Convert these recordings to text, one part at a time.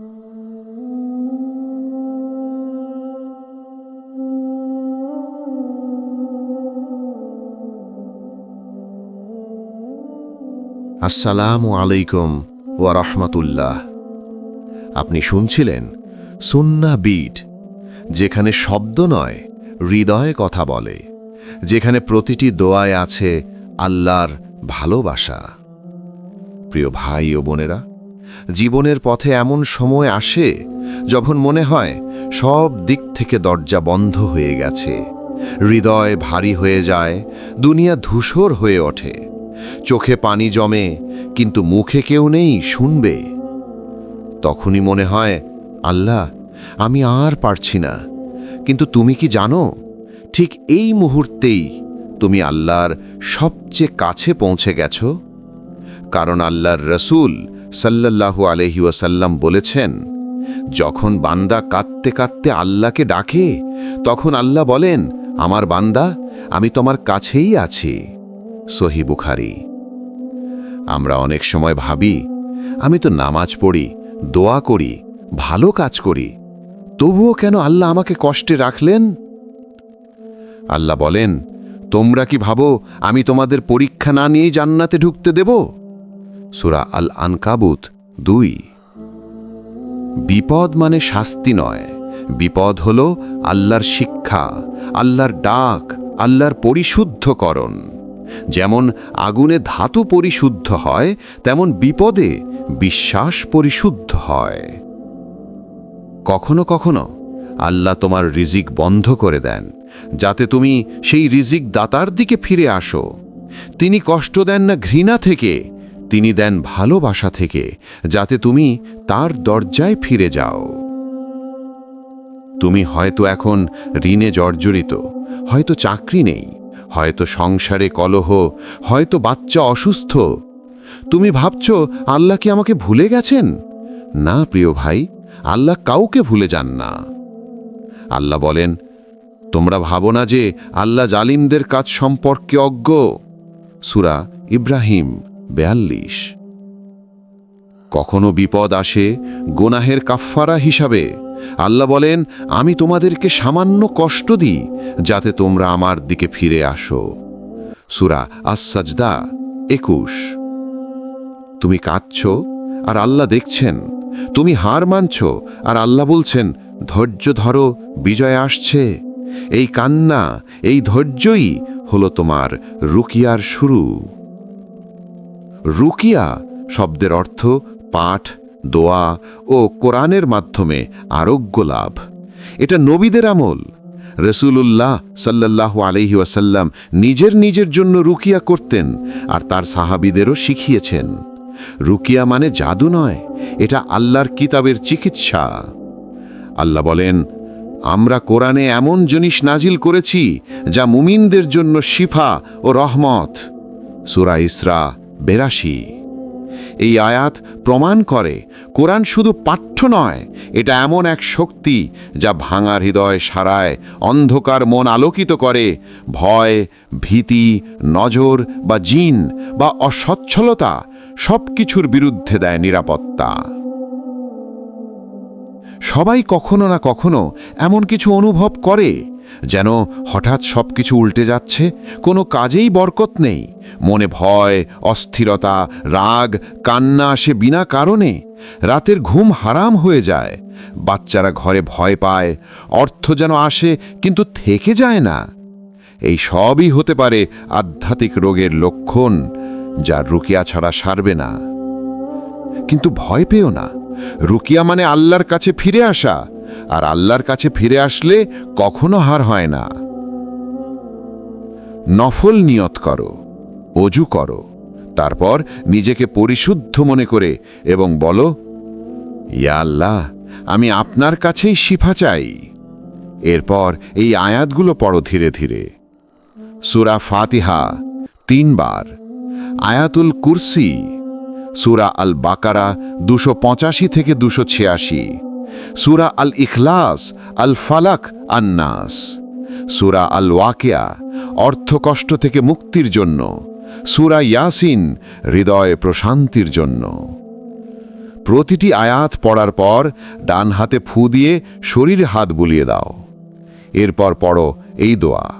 আসসালামু আলাইকুম রাহমাতুল্লাহ। আপনি শুনছিলেন সুন্না বিট, যেখানে শব্দ নয়, হৃদয়ে কথা বলে, যেখানে প্রতিটি দোয়ায় আছে আল্লাহর ভালোবাসা। প্রিয় ভাই ও বোনেরা জীবনের পথে এমন সময় আসে যখন মনে হয় সব দিক থেকে দরজা বন্ধ হয়ে গেছে। হৃদয় ভারী হয়ে যায়, দুনিয়া ধূসর হয়ে ওঠে। চোখে পানি জমে, কিন্তু মুখে কেউ নেই শুনবে। তখনই মনে হয়, আল্লাহ, আমি আর পারছি না। কিন্তু তুমি কি জানো, ঠিক এই মুহূর্তেই তুমি আল্লাহর সবচেয়ে কাছে পৌঁছে গেছো? কারণ আল্লাহর রসুল সাল্লাল্লাহু আলহি ওয়াসাল্লাম বলেছেন, যখন বান্দা কাঁদতে কাঁদতে আল্লাহকে ডাকে, তখন আল্লাহ বলেন, আমার বান্দা, আমি তোমার কাছেই আছি। সহি বুখারি। আমরা অনেক সময় ভাবি, আমি তো নামাজ পড়ি, দোয়া করি, ভালো কাজ করি, তবুও কেন আল্লাহ আমাকে কষ্টে রাখলেন? আল্লাহ বলেন, তোমরা কি ভাবো, আমি তোমাদের পরীক্ষা না নিয়েই জান্নাতে ঢুকতে দেব? সুরা আল আনকাবুত দুই। বিপদ মানে শাস্তি নয়। বিপদ হল আল্লাহর শিক্ষা, আল্লাহর ডাক, আল্লাহর পরিশুদ্ধকরণ। যেমন আগুনে ধাতু পরিশুদ্ধ হয়, তেমন বিপদে বিশ্বাস পরিশুদ্ধ হয়। কখনো কখনো আল্লাহ তোমার রিজিক বন্ধ করে দেন, যাতে তুমি সেই রিজিক দাতার দিকে ফিরে আসো। তিনি কষ্ট দেন না ঘৃণা থেকে তিনি দেন ভালোবাসা থেকে, যাতে তুমি তার দরজায় ফিরে যাও। তুমি হয়তো এখন ঋণে জর্জরিত, হয়তো চাকরি নেই, হয়তো সংসারে কলহ, হয়তো বাচ্চা অসুস্থ। তুমি ভাবছ, আল্লাহ কি আমাকে ভুলে গেছেন? না, প্রিয় ভাই, আল্লাহ কাউকে ভুলে যান না। আল্লাহ বলেন, তোমরা ভাবো না যে আল্লাহ জালিমদের কাজ সম্পর্কে অজ্ঞ। সুরা ইব্রাহিম বেয়াল্লিশ। কখনো বিপদ আসে গোনাহের কাফফারা হিসাবে। আল্লাহ বলেন, আমি তোমাদেরকে সামান্য কষ্ট দিই, যাতে তোমরা আমার দিকে ফিরে আসো। সুরা আসাজদা একুশ। তুমি কাঁদছ, আর আল্লাহ দেখছেন। তুমি হার মানছ, আর আল্লাহ বলছেন, ধৈর্য ধরো, বিজয় আসছে। এই কান্না, এই ধৈর্যই হলো তোমার রুকিয়ার শুরু। রুকিয়া শব্দের অর্থ পাঠ, দোয়া ও কোরআনের মাধ্যমে আরোগ্য লাভ। এটা নবীদের আমল। রসুলুল্লাহ সাল্লাহ আলহি ওয়াসাল্লাম নিজের নিজের জন্য রুকিয়া করতেন আর তার সাহাবিদেরও শিখিয়েছেন। রুকিয়া মানে জাদু নয়, এটা আল্লাহর কিতাবের চিকিৎসা। আল্লাহ বলেন, আমরা কোরআনে এমন জিনিস নাজিল করেছি যা মুমিনদের জন্য শিফা ও রহমত। সুরা ইসরা বেরাশি। এই আয়াত প্রমাণ করে, কোরআন শুধু পাঠ্য নয়, এটা এমন এক শক্তি যা ভাঙার হৃদয় সারায়, অন্ধকার মন আলোকিত করে, ভয়, ভীতি, নজর বা জিন বা অসচ্ছলতা সব কিছুর বিরুদ্ধে দেয় নিরাপত্তা। সবাই কখনো না কখনো এমন কিছু অনুভব করে যেন হঠাৎ সব কিছু উল্টে যাচ্ছে, কোনো কাজেই বরকত নেই। মনে ভয়, অস্থিরতা, রাগ, কান্না আসে বিনা কারণে। রাতের ঘুম হারাম হয়ে যায়। বাচ্চারা ঘরে ভয় পায়, অর্থ যেন আসে কিন্তু থেকে যায় না। এই সবই হতে পারে আধ্যাত্মিক রোগের লক্ষণ, যা রুকিয়া ছাড়া সারবে না। কিন্তু ভয় পেও না। রুকিয়া মানে আল্লাহর কাছে ফিরে আসা। আর আল্লাহর কাছে ফিরে আসলে কখনো হার হয় না। নফল নিয়ত করো, অজু করো, তারপর নিজেকে পরিশুদ্ধ মনে করে এবং বলো, ইয়া আল্লাহ, আমি আপনার কাছেই শিফা চাই। এরপর এই আয়াতগুলো পড়ো ধীরে ধীরে। সুরা ফাতিহা তিনবার। আয়াতুল কুরসি। সুরা আল বাকারা দুশো পঁচাশি থেকে দুশো ছিয়াশি। সুরা আল ইখলাস আল ফালাক আন্নাস সুরা আল ওয়াকিয়া অর্থকষ্ট থেকে মুক্তির জন্য। সুরা ইয়াসিন হৃদয় প্রশান্তির জন্য। প্রতিটি আয়াত পড়ার পর ডান হাতে ফু দিয়ে শরীর হাত বুলিয়ে দাও। এরপর পড়ো এই দোয়া।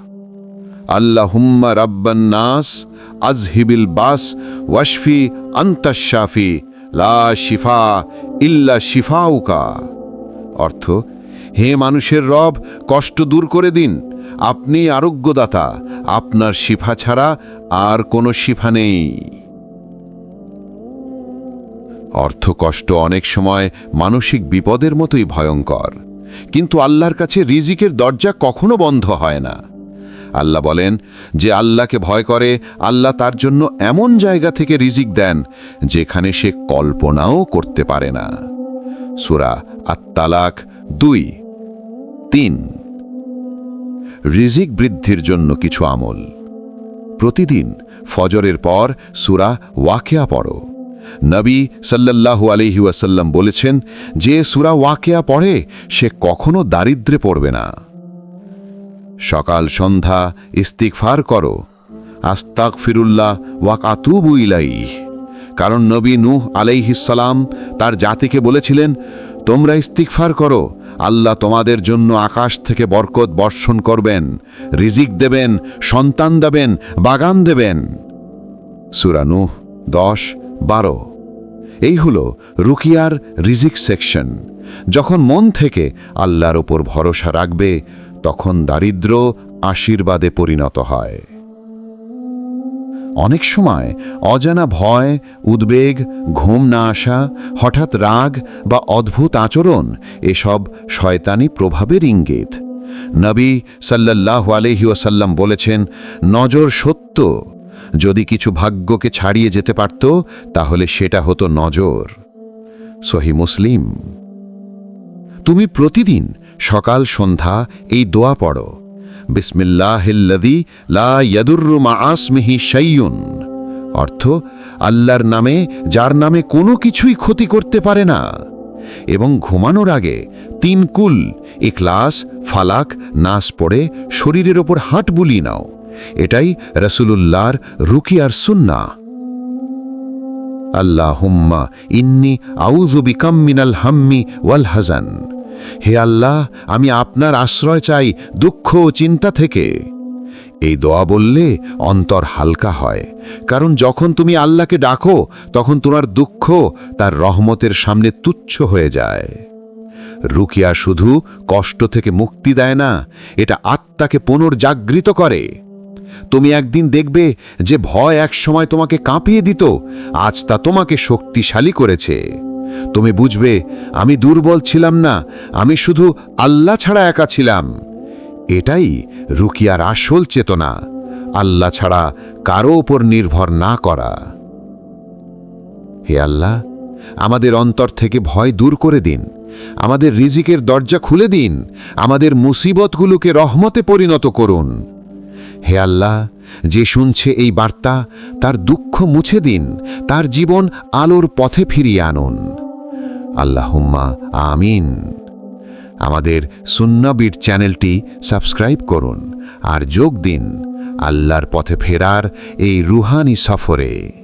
আল্লাহুম্মা রাব্বান নাস, আজহিবিল বাস, ওয়াশফি আন্তাশাফি লা শিফা ইল্লা শিফাউকা। অর্থ, হে মানুষের রব, কষ্ট দূর করে দিন। আপনি আরোগ্যদাতা, আপনার শিফা ছাড়া আর কোনো শিফা নেই। অর্থকষ্ট অনেক সময় মানসিক বিপদের মতোই ভয়ঙ্কর। কিন্তু আল্লাহর কাছে রিজিকের দরজা কখনো বন্ধ হয় না। আল্লাহ বলেন, যে আল্লাহকে ভয় করে, আল্লাহ তার জন্য এমন জায়গা থেকে রিজিক দেন, যেখানে সে কল্পনাও করতে পারে না। সুরা আত্মালাক দুই, তিন। রিজিক বৃদ্ধির জন্য কিছু আমল। প্রতিদিন ফজরের পর সুরা ওয়াকেয়া পড়ো। নবী সাল্লাল্লাহু আলহি ওয়াসাল্লাম বলেছেন, যে সুরা ওয়াকেয়া পড়ে, সে কখনো দারিদ্রে পড়বে না। সকাল সন্ধ্যা ইস্তিকফার করো। আস্তাক ফিরুল্লাহ ওয়াক আতুবু ইলাইহ। কারণ নবী নূহ আলাইহিসালাম তার জাতিকে বলেছিলেন, তোমরা ইস্তিকফার করো, আল্লাহ তোমাদের জন্য আকাশ থেকে বরকত বর্ষণ করবেন, রিজিক দেবেন, সন্তান দেবেন, বাগান দেবেন। সুরানুহ দশ, বারো। এই হল রুকিয়ার রিজিক সেকশন। যখন মন থেকে আল্লাহর ওপর ভরসা রাখবে, তখন দারিদ্র আশীর্বাদে পরিণত হয়। অনেক সময় অজানা ভয়, উদ্বেগ, ঘুম না আসা, হঠাৎ রাগ বা অদ্ভুত আচরণ এসব শয়তানি প্রভাবের ইঙ্গিত। নবী সাল্লাহ আলহিউসাল্লাম বলেছেন, নজর সত্য। যদি কিছু ভাগ্যকে ছাড়িয়ে যেতে পারত, তাহলে সেটা হতো নজর। সহি মুসলিম। তুমি প্রতিদিন সকাল, সন্ধ্যা এই দোয়া পড়ো। বিসমিল্লাহিল্লাদি লা ইয়াদুররু শাইয়ুন অর্থ, আল্লাহর নামে, যার নামে কোনো কিছুই ক্ষতি করতে পারে না। এবং ঘুমানোর আগে তিন কুল, ইখলাস, ফালাক, নাস পড়ে শরীরের ওপর হাট বুলিয়ে নাও। এটাই রসুলুল্লাহর রুকিয়ার সুন্না আল্লাহ হুম্মা ইন্নি আউজুবিকাম মিনাল হাম্মি ওয়াল হাজান হে আল্লাহ, আমি আপনার আশ্রয় চাই দুঃখ ও চিন্তা থেকে। এই দোয়া বললে অন্তর হালকা হয়, কারণ যখন তুমি আল্লাহকে ডাকো, তখন তোমার দুঃখ তার রহমতের সামনে তুচ্ছ হয়ে যায়। রুকিয়া শুধু কষ্ট থেকে মুক্তি দেয় না, এটা আত্মাকে পুনর্জাগৃত করে। তুমি একদিন দেখবে যে ভয় একসময় তোমাকে কাঁপিয়ে দিত, আজ তা তোমাকে শক্তিশালী করেছে। তুমি বুঝবে, আমি দুর্বল ছিলাম না, আমি শুধু আল্লাহ ছাড়া একা ছিলাম। এটাই রুকিয়ার আসল চেতনা, আল্লাহ ছাড়া কারও ওপর নির্ভর না করা। হে আল্লাহ, আমাদের অন্তর থেকে ভয় দূর করে দিন, আমাদের রিজিকের দরজা খুলে দিন, আমাদের মুসিবতগুলোকে রহমতে পরিণত করুন। হে আল্লাহ, যে শুনছে এই বার্তা, তার দুঃখ মুছে দিন, তার জীবন আলোর পথে ফিরিয়ে আনুন। আল্লাহুম্মা আমিন। আমাদের সুন্নাবির চ্যানেলটি সাবস্ক্রাইব করুন আর যোগ দিন আল্লাহর পথে ফেরার এই রুহানি সফরে।